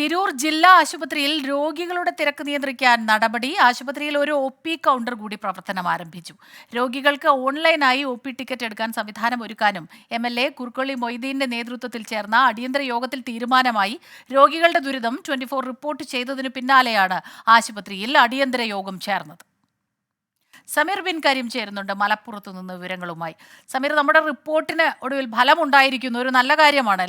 തിരൂർ ജില്ലാ ആശുപത്രിയിൽ രോഗികളുടെ തിരക്ക് നിയന്ത്രിക്കാൻ നടപടി. ആശുപത്രിയിൽ ഒരു ഒ പി കൗണ്ടർ കൂടി പ്രവർത്തനം ആരംഭിച്ചു. രോഗികൾക്ക് ഓൺലൈനായി ഒ പി ടിക്കറ്റ് എടുക്കാൻ സംവിധാനം ഒരുക്കാനും എം എൽ എ കുർക്കൊള്ളി മൊയ്തീന്റെ നേതൃത്വത്തിൽ ചേർന്ന അടിയന്തര യോഗത്തിൽ തീരുമാനമായി രോഗികളുടെ ദുരിതം ട്വന്റി ഫോർ റിപ്പോർട്ട് ചെയ്തതിനു പിന്നാലെയാണ് ആശുപത്രിയിൽ അടിയന്തര യോഗം ചേർന്നത്. സമീർ ബിൻ കരീം ചേരുന്നുണ്ട് മലപ്പുറത്ത് നിന്ന് വിവരങ്ങളുമായി. സമീർ നമ്മുടെ റിപ്പോർട്ടിന് ഒടുവിൽ ഫലമുണ്ടായിരിക്കുന്നു. ഒരു നല്ല കാര്യമാണ്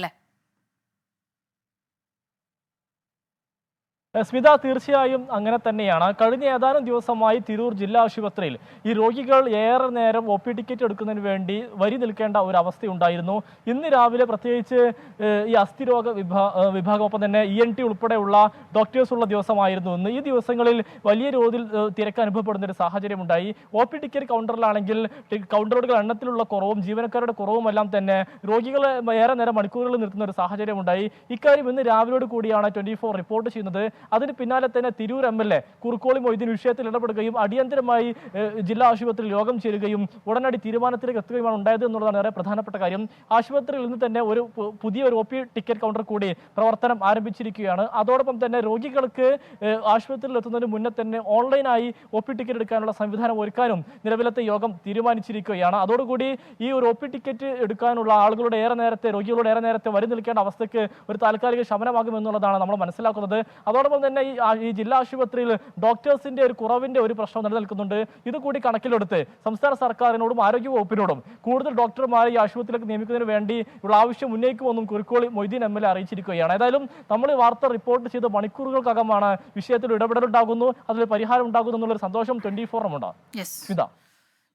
സ്മിത തീർച്ചയായും അങ്ങനെ തന്നെയാണ്. കഴിഞ്ഞ ഏതാനും ദിവസമായി തിരൂർ ജില്ലാ ആശുപത്രിയിൽ ഈ രോഗികൾ ഏറെ നേരം ഒ പി ടിക്കറ്റ് എടുക്കുന്നതിന് വേണ്ടി വരി നിൽക്കേണ്ട ഒരു അവസ്ഥയുണ്ടായിരുന്നു. ഇന്ന് രാവിലെ പ്രത്യേകിച്ച് ഈ അസ്ഥിരോഗ വിഭാ വിഭാഗം ഒപ്പം തന്നെ ഇ എൻ ടി ഉൾപ്പെടെയുള്ള ഡോക്ടേഴ്സ് ഉള്ള ദിവസമായിരുന്നു ഇന്ന്. ഈ ദിവസങ്ങളിൽ വലിയ തോതിൽ തിരക്ക് അനുഭവപ്പെടുന്ന ഒരു സാഹചര്യമുണ്ടായി. ഒ പി ടിക്കറ്റ് കൗണ്ടറിലാണെങ്കിൽ കൗണ്ടറുകൾ എണ്ണത്തിലുള്ള കുറവും ജീവനക്കാരുടെ കുറവും എല്ലാം തന്നെ രോഗികളെ ഏറെ നേരം മണിക്കൂറുകൾ നിർത്തുന്ന ഒരു സാഹചര്യമുണ്ടായി. ഇക്കാര്യം ഇന്ന് രാവിലെയോട് കൂടിയാണ് ട്വന്റി ഫോർ റിപ്പോർട്ട് ചെയ്യുന്നത്. അതിന് പിന്നാലെ തന്നെ Tirur M L A Kurukkoli Moideen വിഷയത്തിൽ ഇടപെടുകയും അടിയന്തരമായി ജില്ലാ ആശുപത്രിയിൽ യോഗം ചേരുകയും ഉടനടി തീരുമാനത്തിലേക്ക് എത്തുകയുമാണ് ഉണ്ടായത് എന്നുള്ളതാണ് ഏറെ പ്രധാനപ്പെട്ട കാര്യം. ആശുപത്രിയിൽ നിന്ന് തന്നെ ഒരു പുതിയ ഒരു ഒ പി ടിക്കറ്റ് കൗണ്ടർ കൂടി പ്രവർത്തനം ആരംഭിച്ചിരിക്കുകയാണ്. അതോടൊപ്പം തന്നെ രോഗികൾക്ക് ആശുപത്രിയിൽ എത്തുന്നതിന് മുന്നേ തന്നെ ഓൺലൈനായി ഒ പി ടിക്കറ്റ് എടുക്കാനുള്ള സംവിധാനം ഒരുക്കാനും നിലവിലത്തെ യോഗം തീരുമാനിച്ചിരിക്കുകയാണ്. അതോടുകൂടി ഈ ഒരു ഒ പി ടിക്കറ്റ് എടുക്കാനുള്ള ആളുകളുടെ ഏറെ നേരത്തെ രോഗികളുടെ ഏറെ നേരത്തെ വരി നിൽക്കേണ്ട അവസ്ഥയ്ക്ക് ഒരു താൽക്കാലിക ശമനമാകും എന്നുള്ളതാണ് നമ്മൾ മനസ്സിലാക്കുന്നത്. അതോടൊപ്പം തന്നെ ഈ ഈ ജില്ലാ ആശുപത്രിയിൽ ഡോക്ടേഴ്സിന്റെ ഒരു കുറവിന്റെ ഒരു പ്രശ്നം നിലനിൽക്കുന്നുണ്ട്. ഇത് കൂടി കണക്കിലെടുത്ത് സംസ്ഥാന സർക്കാരിനോടും ആരോഗ്യ വകുപ്പിനോടും കൂടുതൽ ഡോക്ടർമാരെ ഈ ആശുപത്രിയിലേക്ക് നിയമിക്കുന്നതിന് വേണ്ടി ഉള്ള ആവശ്യം ഉന്നയിക്കുമെന്നും Kurukkoli Moideen M L A അറിയിച്ചിരിക്കുകയാണ്. ഏതായാലും നമ്മൾ ഈ വാർത്ത റിപ്പോർട്ട് ചെയ്ത് മണിക്കൂറുകൾക്കകമാണ് വിഷയത്തിൽ ഇടപെടലുണ്ടാകുന്നു അതിൽ പരിഹാരം ഉണ്ടാകുന്നു എന്നുള്ളൊരു സന്തോഷം ട്വന്റി ഫോറും യെസ് സ്മിത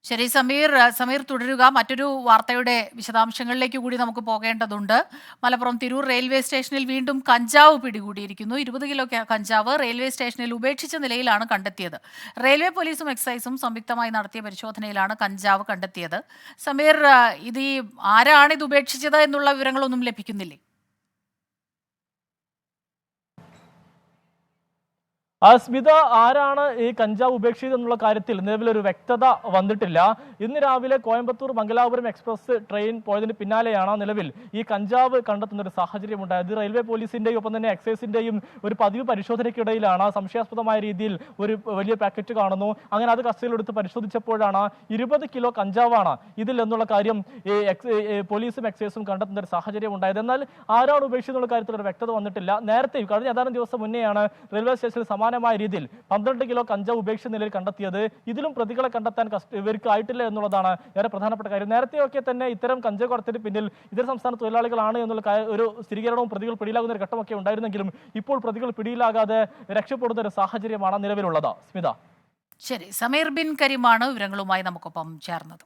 ശരി സമീർ സമീർ തുടരുക. മറ്റൊരു വാർത്തയുടെ വിശദാംശങ്ങളിലേക്ക് കൂടി നമുക്ക് പോകേണ്ടതുണ്ട്. മലപ്പുറം തിരൂർ റെയിൽവേ സ്റ്റേഷനിൽ വീണ്ടും കഞ്ചാവ് പിടികൂടിയിരിക്കുന്നു. ഇരുപത് കിലോ കഞ്ചാവ് റെയിൽവേ സ്റ്റേഷനിൽ ഉപേക്ഷിച്ച നിലയിലാണ് കണ്ടെത്തിയത്. റെയിൽവേ പോലീസും എക്സൈസും സംയുക്തമായി നടത്തിയ പരിശോധനയിലാണ് കഞ്ചാവ് കണ്ടെത്തിയത്. സമീർ ഇത് ആരാണ് ഇത് ഉപേക്ഷിച്ചത് എന്നുള്ള വിവരങ്ങളൊന്നും ലഭിക്കുന്നില്ലേ? സ്മിത ആരാണ് ഈ കഞ്ചാവ് ഉപേക്ഷിച്ചത് എന്നുള്ള കാര്യത്തിൽ നിലവിലൊരു വ്യക്തത വന്നിട്ടില്ല. ഇന്ന് രാവിലെ കോയമ്പത്തൂർ മംഗലാപുരം എക്സ്പ്രസ് ട്രെയിൻ പോയതിന് പിന്നാലെയാണ് നിലവിൽ ഈ കഞ്ചാവ് കണ്ടെത്തുന്ന ഒരു സാഹചര്യം ഉണ്ടായത് റെയിൽവേ പോലീസിന്റെയും ഒപ്പം തന്നെ എക്സൈസിന്റെയും ഒരു പതിവ് പരിശോധനയ്ക്കിടയിലാണ് സംശയാസ്പദമായ രീതിയിൽ ഒരു വലിയ പാക്കറ്റ് കാണുന്നു. അങ്ങനെ അത് കസ്റ്റഡിയിലെടുത്ത് പരിശോധിച്ചപ്പോഴാണ് ഇരുപത് കിലോ കഞ്ചാവാണ് ഇതിൽ എന്നുള്ള കാര്യം ഈ പോലീസും എക്സൈസും കണ്ടെത്തുന്ന ഒരു സാഹചര്യം ഉണ്ടായത് എന്നാൽ ആരാണ് ഉപേക്ഷിച്ചെന്നുള്ള കാര്യത്തിൽ ഒരു വ്യക്തത വന്നിട്ടില്ല. നേരത്തെ കഴിഞ്ഞ ഏതാനും ദിവസം മുന്നെയാണ് റെയിൽവേ സ്റ്റേഷനിൽ സമാനമായ രീതിയിൽ പന്ത്രണ്ട് കിലോ കഞ്ചാവ് ഉപേക്ഷിച്ച നിലയിൽ കണ്ടെത്തിയത്. ഇതിലും പ്രതികളെ കണ്ടെത്താൻ ഇവർക്ക് ആയിട്ടില്ല എന്നുള്ളതാണ് ഏറെ പ്രധാനപ്പെട്ട കാര്യം. നേരത്തെയൊക്കെ തന്നെ ഇത്തരം കഞ്ചാവ് കടത്തിന് പിന്നിൽ ഇതര സംസ്ഥാന തൊഴിലാളികളാണ് എന്നുള്ള ഒരു സ്ഥിരീകരണവും പ്രതികൾ പിടിയിലാകുന്ന ഒരു ഘട്ടമൊക്കെ ഉണ്ടായിരുന്നെങ്കിലും ഇപ്പോൾ പ്രതികൾ പിടിയിലാകാതെ രക്ഷപ്പെടുന്ന ഒരു സാഹചര്യമാണ് നിലവിലുള്ളത്. സ്മിത. ശരി സമീർ ബിൻ കരീമാണ് വിവരങ്ങളുമായി നമുക്കൊപ്പം ചേർന്നത്.